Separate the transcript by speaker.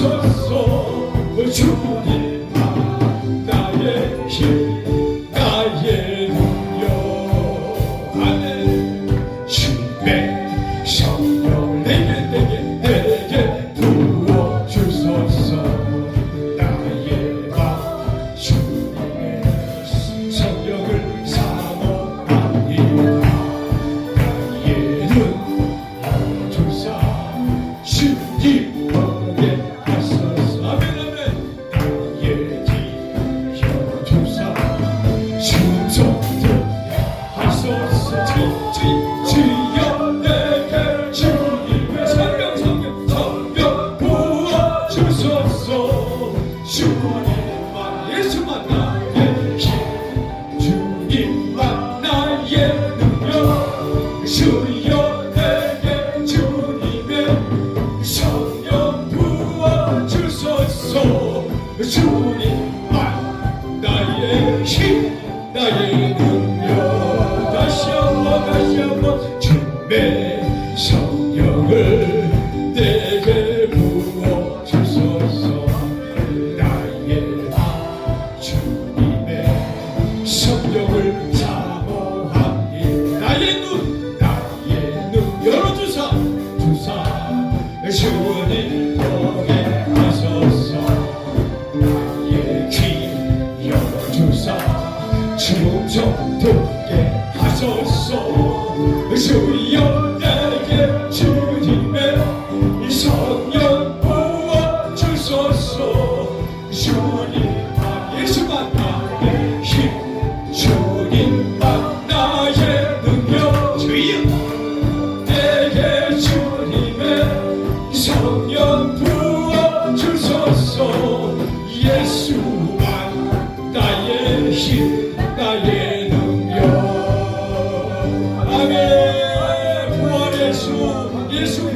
Speaker 1: 있었어. 그 주님 나의 힘. sure. 주사. 춤좀 돕게 하소서. 예수